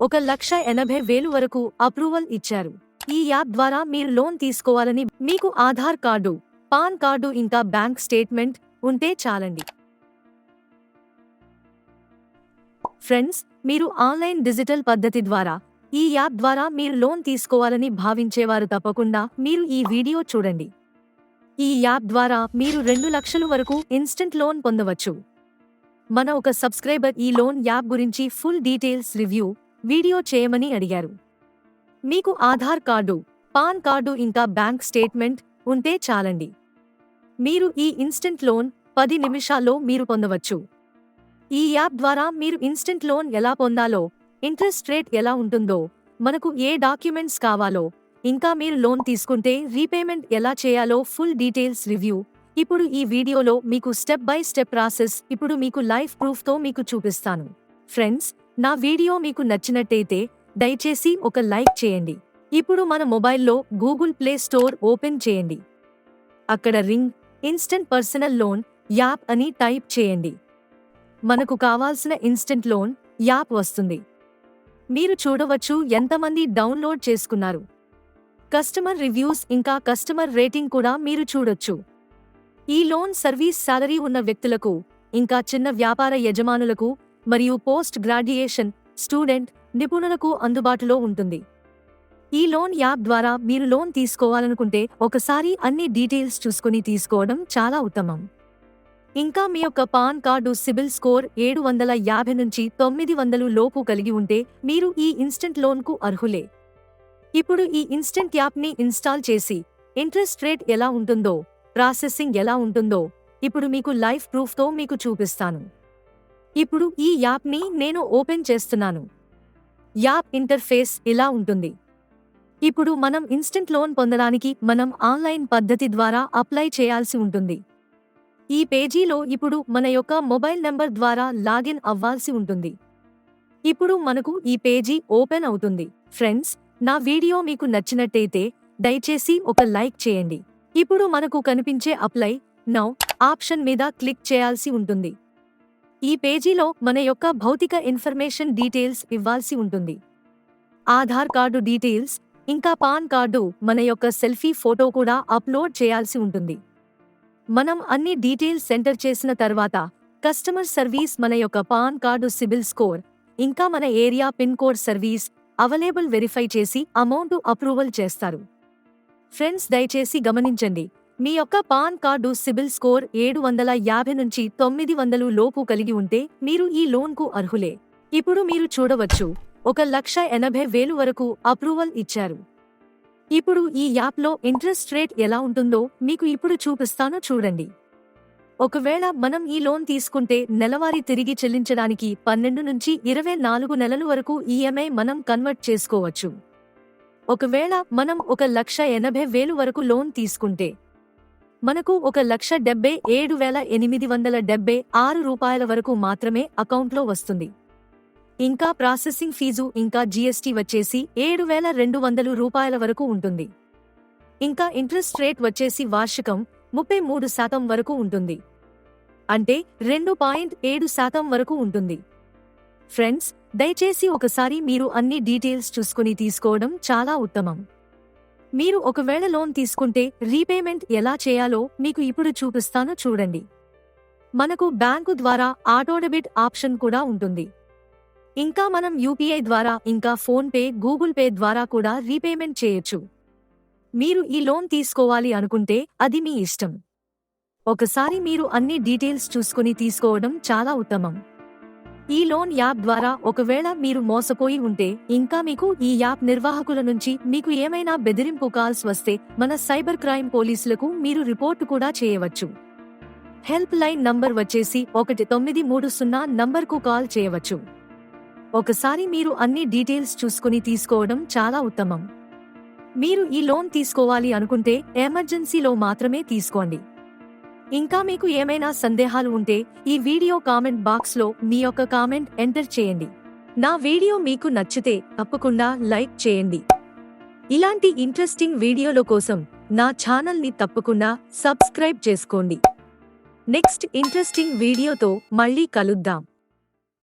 ఒక లక్ష ఎనభై వేలు వరకు అప్రూవల్ ఇచ్చారు. ఈ యాప్ ద్వారా మీరు లోన్ తీసుకోవాలని మీకు ఆధార్ కార్డు పాన్ కార్డు ఇంకా బ్యాంక్ స్టేట్మెంట్ ఉంటే చాలండి. ఫ్రెండ్స్ మీరు ఆన్లైన్ డిజిటల్ పద్ధతి ద్వారా ఈ యాప్ ద్వారా మీరు లోన్ తీసుకోవాలని భావించేవారు తప్పకుండా మీరు ఈ వీడియో చూడండి. ఈ యాప్ ద్వారా మీరు రెండు లక్షల వరకు ఇన్స్టంట్ లోన్ పొందవచ్చు. మన ఒక సబ్స్క్రైబర్ ఈ లోన్ యాప్ గురించి ఫుల్ డీటెయిల్స్ రివ్యూ వీడియో చేయమని అడిగారు. మీకు ఆధార్ కార్డు పాన్ కార్డు ఇంకా బ్యాంక్ స్టేట్మెంట్ ఉంటే చాలండి. మీరు ఈ ఇన్స్టంట్ లోన్ పది నిమిషాల్లో మీరు పొందవచ్చు. ఈ యాప్ ద్వారా మీరు ఇన్స్టంట్ లోన్ ఎలా పొందాలో ఇంట్రెస్ట్ రేట్ ఎలా ఉంటుందో మనకు ఏ డాక్యుమెంట్స్ కావాలో ఇంకా మీరు లోన్ తీసుకుంటే రీపేమెంట్ ఎలా చేయాలో ఫుల్ డీటెయిల్స్ రివ్యూ. ఇప్పుడు ఈ వీడియోలో మీకు స్టెప్ బై స్టెప్ ప్రాసెస్ ఇప్పుడు మీకు లైఫ్ ప్రూఫ్తో మీకు చూపిస్తాను. ఫ్రెండ్స్ నా వీడియో మీకు నచ్చినట్టయితే దయచేసి ఒక లైక్ చేయండి. ఇప్పుడు మన మొబైల్లో గూగుల్ ప్లే స్టోర్ ఓపెన్ చేయండి. అక్కడ ring instant personal loan app అని టైప్ చేయండి. మనకు కావాల్సిన ఇన్స్టంట్ లోన్ యాప్ వస్తుంది. మీరు చూడవచ్చు ఎంతమంది డౌన్లోడ్ చేసుకున్నారు. కస్టమర్ రివ్యూస్ ఇంకా కస్టమర్ రేటింగ్ కూడా మీరు చూడొచ్చు. ఈ లోన్ సర్వీస్ సాలరీ ఉన్న వ్యక్తులకు ఇంకా చిన్న వ్యాపార యజమానులకు మరియు పోస్ట్ గ్రాడ్యుయేషన్ స్టూడెంట్ నిపుణులకు అందుబాటులో ఉంటుంది. ఈ లోన్ యాప్ ద్వారా మీరు లోన్ తీసుకోవాలనుకుంటే ఒకసారి అన్ని డీటెయిల్స్ చూసుకుని తీసుకోవడం చాలా ఉత్తమం. ఇంకా మీ యొక్క పాన్ కార్డు సిబిల్ స్కోర్ ఏడు వందల యాభై నుంచి తొమ్మిది వందలు లోపు కలిగి ఉంటే మీరు ఈ ఇన్స్టెంట్ లోన్కు అర్హులే. ఇప్పుడు ఈ ఇన్స్టంట్ యాప్ని ఇన్స్టాల్ చేసి ఇంట్రెస్ట్ రేట్ ఎలా ఉంటుందో ప్రాసెసింగ్ ఎలా ఉంటుందో ఇప్పుడు మీకు లైఫ్ ప్రూఫ్తో మీకు చూపిస్తాను. ఇప్పుడు ఈ యాప్ని నేను ఓపెన్ చేస్తున్నాను. యాప్ ఇంటర్ఫేస్ ఇలా ఉంటుంది. ఇప్పుడు మనం ఇన్స్టంట్ లోన్ పొందడానికి మనం ఆన్లైన్ పద్ధతి ద్వారా అప్లై చేయాల్సి ఉంటుంది. ఈ పేజీలో ఇప్పుడు మన యొక్క మొబైల్ నెంబర్ ద్వారా లాగిన్ అవ్వాల్సి ఉంటుంది. ఇప్పుడు మనకు ఈ పేజీ ఓపెన్ అవుతుంది. ఫ్రెండ్స్ నా వీడియో మీకు నచ్చినట్టయితే దయచేసి ఒక లైక్ చేయండి. ఇప్పుడు మనకు కనిపించే అప్లై నౌ ఆప్షన్ మీద క్లిక్ చేయాల్సి ఉంటుంది. ఈ పేజీలో మన యొక్క భౌతిక ఇన్ఫర్మేషన్ డీటెయిల్స్ ఇవ్వాల్సి ఉంటుంది. ఆధార్ కార్డు డీటెయిల్స్ ఇంకా పాన్ కార్డు మన యొక్క సెల్ఫీ ఫోటో కూడా అప్లోడ్ చేయాల్సి ఉంటుంది. మనం అన్ని డీటెయిల్స్ సెంటర్ చేసిన తర్వాత కస్టమర్ సర్వీస్ మన యొక్క పాన్ కార్డు సిబిల్ స్కోర్ ఇంకా మన area pin code service available verify చేసి అమౌంట్ అప్రూవల్ చేస్తారు. ఫ్రెండ్స్ దయచేసి గమనించండి. మీ యొక్క పాన్ కార్డు సిబిల్ స్కోర్ ఏడు వందల యాభై నుంచి తొమ్మిది వందలు లోపు కలిగి ఉంటే మీరు ఈ లోన్కు అర్హులే. ఇప్పుడు మీరు చూడవచ్చు. ఒక లక్ష ఎనభై వేలు వరకు అప్రూవల్ ఇచ్చారు. ఇప్పుడు ఈ యాప్లో ఇంట్రెస్ట్ రేట్ ఎలా ఉంటుందో మీకు ఇప్పుడు చూపిస్తాను చూడండి. ఒకవేళ మనం ఈ లోన్ తీసుకుంటే నెలవారీ తిరిగి చెల్లించడానికి పన్నెండు నుంచి ఇరవై నాలుగు నెలల వరకు ఈఎంఐ మనం కన్వర్ట్ చేసుకోవచ్చు. ఒకవేళ మనం ఒక లక్ష ఎనభై వేలు వరకు లోన్ తీసుకుంటే మనకు ఒక లక్ష డెబ్బై ఏడు వేల ఎనిమిది వందల డెబ్బై ఆరు రూపాయల వరకు మాత్రమే అకౌంట్లో వస్తుంది. ఇంకా ప్రాసెసింగ్ ఫీజు ఇంకా జీఎస్టీ వచ్చేసి ఏడు వేల రెండు వందలు రూపాయల వరకు ఉంటుంది. ఇంకా ఇంట్రెస్ట్ రేట్ వచ్చేసి వార్షికం ముప్పై మూడు శాతం వరకు ఉంటుంది. అంటే రెండు పాయింట్ ఏడు శాతం వరకు ఉంటుంది. ఫ్రెండ్స్ దయచేసి ఒకసారి మీరు అన్ని డీటెయిల్స్ చూసుకుని తీసుకోవడం చాలా ఉత్తమం. మీరు ఒకవేళ లోన్ తీసుకుంటే రీపేమెంట్ ఎలా చేయాలో మీకు ఇప్పుడు చూపిస్తాను చూడండి. మనకు బ్యాంకు ద్వారా ఆటో డెబిట్ ఆప్షన్ కూడా ఉంటుంది. ఇంకా మనం యూపీఐ ద్వారా ఇంకా ఫోన్ పే గూగుల్ పే ద్వారా కూడా రీపేమెంట్ చేయొచ్చు. మీరు ఈ లోన్ తీసుకోవాలి అనుకుంటే అది మీ ఇష్టం. ఒకసారి మీరు అన్ని డీటెయిల్స్ చూసుకుని తీసుకోవడం చాలా ఉత్తమం. ఈ లోన్ యాప్ ద్వారా ఒకవేళ మీరు మోసపోయి ఉంటే ఇంకా మీకు ఈ యాప్ నిర్వాహకుల నుంచి మీకు ఏమైనా బెదిరింపు కాల్స్ వస్తే మన సైబర్ క్రైమ్ పోలీసులకు మీరు రిపోర్టు కూడా చేయవచ్చు. హెల్ప్ లైన్ నంబర్ వచ్చేసి ఒకటి తొమ్మిది మూడు సున్నా నంబర్కు కాల్ చేయవచ్చు. ఒకసారి మీరు అన్ని డీటెయిల్స్ చూసుకుని తీసుకోవడం చాలా ఉత్తమం. మీరు ఈ లోన్ తీసుకోవాలి అనుకుంటే ఎమర్జెన్సీలో మాత్రమే తీసుకోండి. ఇంకా మీకు ఏమైనా సందేహాలు ఉంటే ఈ వీడియో కామెంట్ బాక్స్లో మీ యొక్క కామెంట్ ఎంటర్ చేయండి. నా వీడియో మీకు నచ్చితే తప్పకుండా లైక్ చేయండి. ఇలాంటి ఇంట్రెస్టింగ్ వీడియోల కోసం నా ఛానల్ని తప్పకుండా సబ్స్క్రైబ్ చేసుకోండి. నెక్స్ట్ ఇంట్రెస్టింగ్ వీడియోతో మళ్ళీ కలుద్దాం.